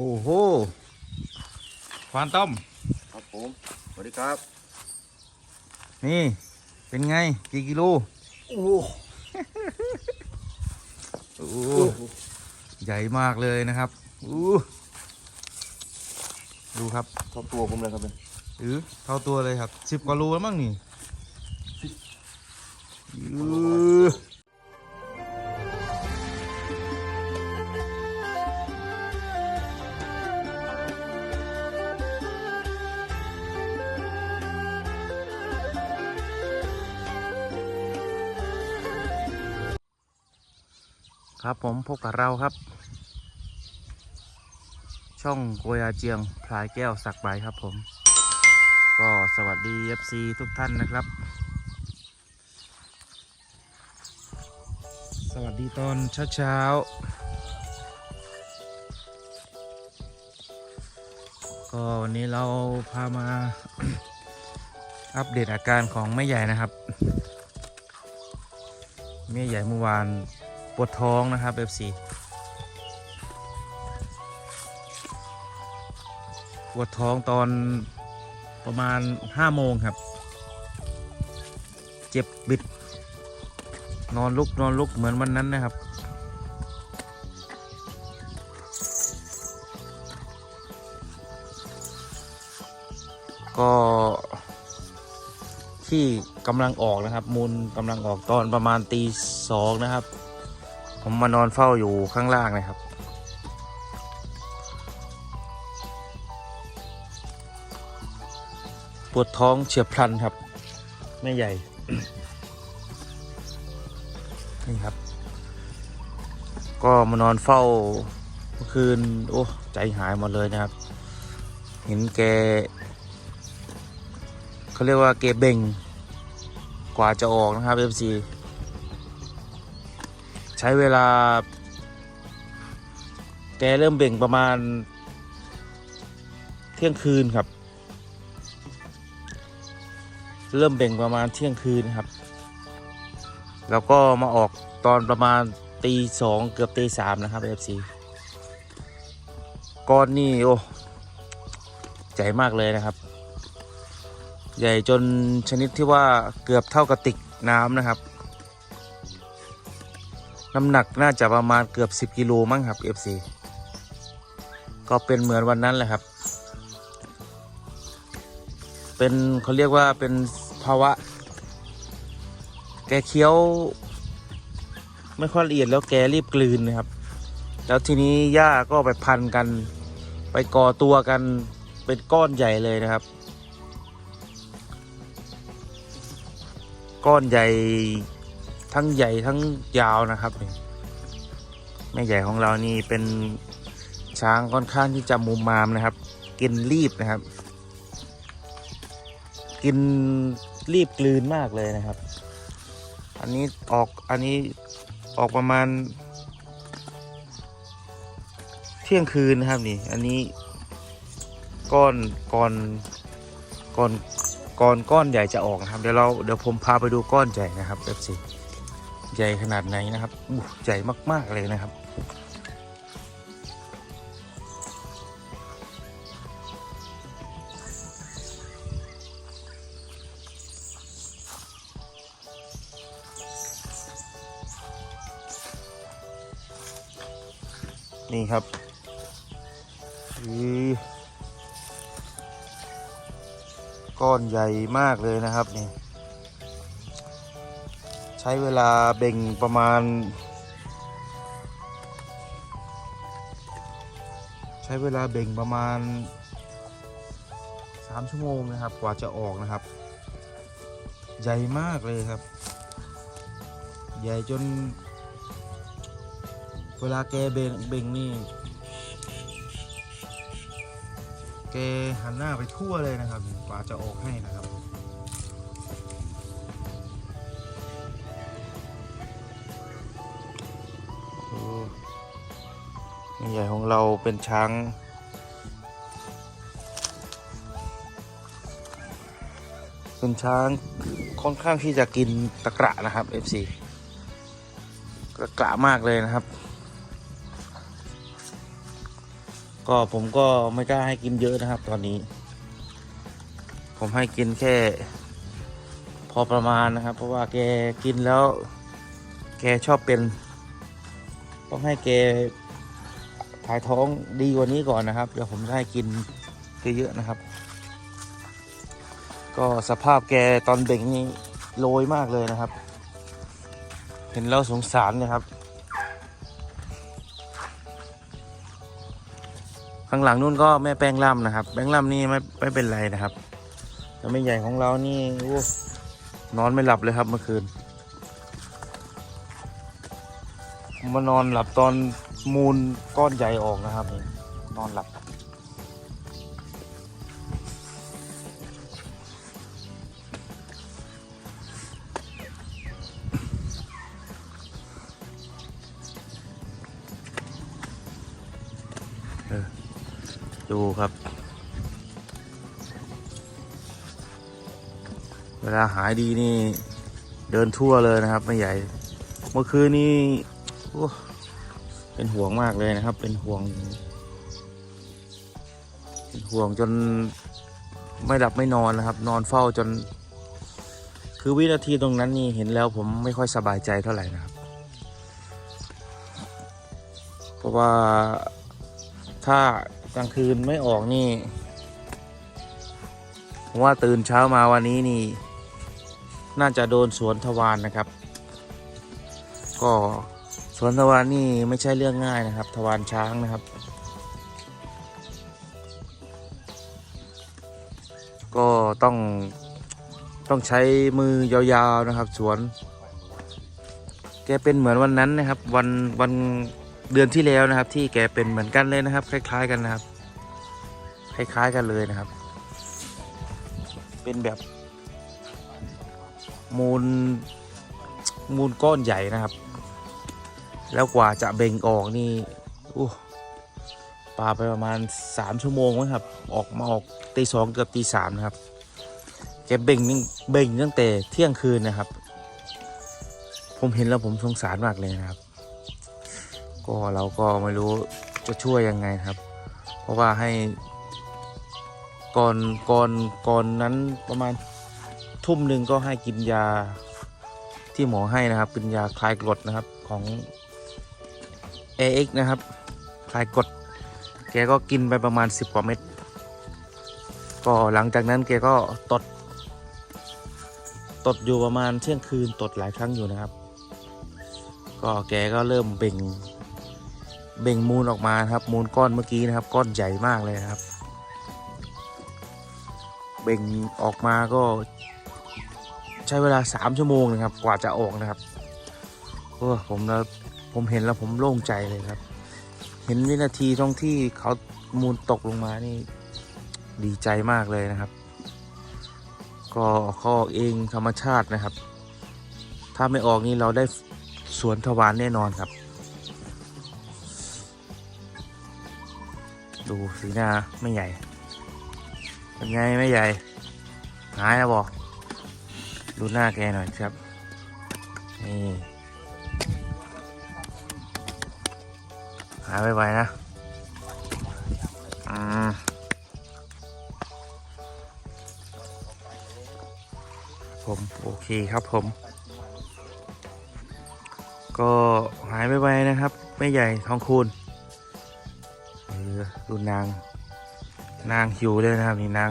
โอ้โหควานต้มครับผมสวัสดีครับ นี่ เป็นไง กี่กิโล โอ้โหโอ้โหใหญ่มากเลยนะครับอู้ดูครับชอบตัวผมเลยครับเนี่ยหรือเท่าตัวเลยครับสิบกว่าโลแล้วมั้งนี่ ครับผมพบกับเราครับ ช่องโกยาเจียงพลายแก้วสักใบครับผม ก็สวัสดี FC ทุกท่านนะครับ สวัสดีตอนเช้าๆก็วันนี้เราพามาอัปเดตอาการของแม่ใหญ่นะครับ แม่ใหญ่เมื่อวาน ปวดท้องนะครับ FC ปวดท้องตอนประมาณห้าโมงครับ เจ็บบิด นอนลุกนอนลุกเหมือนวันนั้นนะครับ ก็ที่กำลังออกนะครับ มูลกำลังออกตอนประมาณตีสองนะครับ ผมมานอนเฝ้าอยู่ข้างล่างนะครับ ปวดท้องเฉียบพลันครับ ไม่ใหญ่ นี่ครับ ก็มานอนเฝ้าเมื่อคืน โอ้ใจหายหมดเลยนะครับ เห็นแกเขาเรียกว่าเกเบ่งกว่าจะออกนะครับ FC ใช้เวลา แกเริ่มเบ่งประมาณ เที่ยงคืนครับ เริ่มเบ่งประมาณเที่ยงคืนครับ แล้วก็มาออกตอนประมาณตีสองเกือบตีสามนะครับ FC ก้อนนี่โอ้ใหญ่มากเลยนะครับ ใหญ่จนชนิดที่ว่าเกือบเท่ากระติกน้ำนะครับ น้ำหนักน่าจะประมาณเกือบ 10 กิโลมั้งครับ FC ก็เป็นเหมือนวันนั้นแหละครับ เป็นเขาเรียกว่าเป็นภาวะ แกเคี้ยว ไม่ค่อยละเอียดแล้วแกรีบกลืนนะครับ แล้วทีนี้หญ้าก็ไปพันกัน ไปก่อตัวกันเป็นก้อนใหญ่เลยนะครับ ก้อนใหญ่ ทั้งใหญ่ทั้งยาวนะครับนี่แม่ใหญ่ของเรานี่เป็นช้างค่อนข้างที่จะมุมมามนะครับ กินรีบนะครับ กินรีบกลืนมากเลยนะครับ อันนี้ออกอันนี้ออกประมาณ เที่ยงคืนนะครับนี่ อันนี้ก้อนก้อนก้อนก้อนก้อนใหญ่จะออกนะครับ เดี๋ยวเราเดี๋ยวผมพาไปดูก้อนใหญ่นะครับเอฟซี ใหญ่ขนาดไหนนะครับอู้ใหญ่มาก ๆ เลยนะครับ นี่ครับอีก้อนใหญ่มากเลยนะครับนี่ ใช้เวลาเบ่งประมาณ ใช้เวลาเบ่งประมาณ 3 ชั่วโมงนะครับ กว่าจะออกนะครับ ใหญ่มากเลยครับ ใหญ่จน เวลาแกเบ่งเบ่งนี่แกหันหน้าไปทั่วเลยนะครับกว่าจะออกให้นะครับ ใหญ่ของเราเป็นช้างเป็นช้างค่อนข้างที่จะกินตะกระนะครับ FC ตะกระมากเลยนะครับ ก็ผมก็ไม่กล้าให้กินเยอะนะครับ ตอนนี้ ผมให้กินแค่ พอประมาณนะครับ เพราะว่าแกกินแล้ว แกชอบเป็น ต้องให้แก ถ่ายท้องดีกว่านี้ก่อนนะครับ เดี๋ยวผมจะให้กินเยอะๆนะครับ ก็สภาพแกตอนเบ่งนี่โรยมากเลยนะครับ เห็นแล้วสงสารนะครับ ข้างหลังนู่นก็แม่แป้งล่ำนะครับ แป้งล่ำนี่ไม่ไม่เป็นไรนะครับแต่แม่ใหญ่ของเรานี่โอ้นอนไม่หลับเลยครับเมื่อคืนมานอนหลับตอน มูลก้อนใหญ่ออกนะครับนี่นอนหลับ ดูครับ เวลาหายดีนี่ เดินทั่วเลยนะครับ ไม่ใหญ่ เมื่อคืนนี้โอ้ เป็นห่วงมากเลยนะครับ เป็นห่วง เป็นห่วงจนไม่หลับไม่นอนนะครับ นอนเฝ้าจน คือวินาทีตรงนั้นนี่เห็นแล้วผมไม่ค่อยสบายใจเท่าไหร่นะครับ เพราะว่าถ้ากลางคืนไม่ออกนี่ผมว่าตื่นเช้ามาวันนี้นี่ น่าจะโดนสวนทวารนนะครับ ก็ สวนทวารนนี่ไม่ใช่เรื่องง่ายนะครับ ทวารช้างนะครับ ก็ต้องต้องใช้มือยาวๆนะครับ สวน แกเป็นเหมือนวันนั้นนะครับ วันวันเดือนที่แล้วนะครับ ที่แกเป็นเหมือนกันเลยนะครับ คล้าย ๆ กันนะครับ คล้าย ๆ กันเลยนะครับ เป็นแบบมูลมูลก้อนใหญ่นะครับ แล้วกว่าจะเบ่งออกนี่อู้ปลาไปประมาณสามชั่วโมงมั้งครับ ออกมาออกตีสองเกือบตีสามนะครับแกเบ่งเบ่งตั้งแต่เที่ยงคืนนะครับ ผมเห็นแล้วผมสงสารมากเลยนะครับ ก็เราก็ไม่รู้จะช่วยยังไงครับ เพราะว่าให้ก่อนก่อนก่อนนั้นประมาณทุ่มหนึ่งก็ให้กินยาที่หมอให้นะครับ เป็นยาคลายกรดนะครับของ AX นะครับคลายกด แกก็กินไปประมาณ 10 กว่าเม็ด ก็หลังจากนั้นแกก็ตด ตดอยู่ประมาณเที่ยงคืนตดหลายครั้งอยู่นะครับ ก็แกก็เริ่มเบ่ง เบ่งมูลออกมาครับ มูลก้อนเมื่อกี้นะครับ ก้อนใหญ่มากเลยครับ เบ่งออกมาก็ใช้เวลาสามชั่วโมงนะครับ กว่าจะออกนะครับ โอ้ผมแล้ว ผมเห็นแล้วผมโล่งใจเลยครับ เห็นวินาทีตรงที่เขามูลตกลงมานี่ดีใจมากเลยนะครับ ก็เขาออกเองธรรมชาตินะครับ ถ้าไม่ออกนี่เราได้สวนทวารแน่นอนครับ ดูสีหน้าไม่ใหญ่ เป็นไงไม่ใหญ่ หายแล้วบอก ดูหน้าแกหน่อยครับ นี่ หายไวๆนะอืมผมโอเคครับผม ก็หายไวๆนะครับไม่ใหญ่ทองคูณเออดูนาง นางหิวเลยนะครับนี่นาง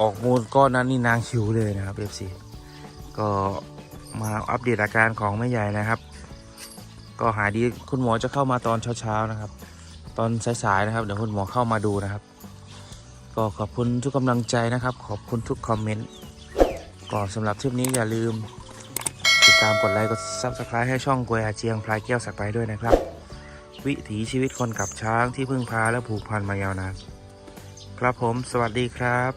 ออกมูลก้อนนั้นนี่นางหิวเลยนะครับเอฟซีก็มาอัปเดตอาการของแม่ใหญ่นะครับ ก็หายดีคุณหมอจะเข้ามาตอนเช้าๆนะครับ ตอนสายๆนะครับ เดี๋ยวคุณหมอเข้ามาดูนะครับ ก็ขอบคุณทุกกำลังใจนะครับ ขอบคุณทุกคอมเมนต์ก็สำหรับทริปนี้อย่าลืม ติดตามกดไลค์กดซับสไครต์ให้ช่องกวยอาเจียงพลายแก้วสักไปด้วยนะครับ วิถีชีวิตคนกับช้างที่พึ่งพาและผูกพันมายาวนานครับผม สวัสดีครับ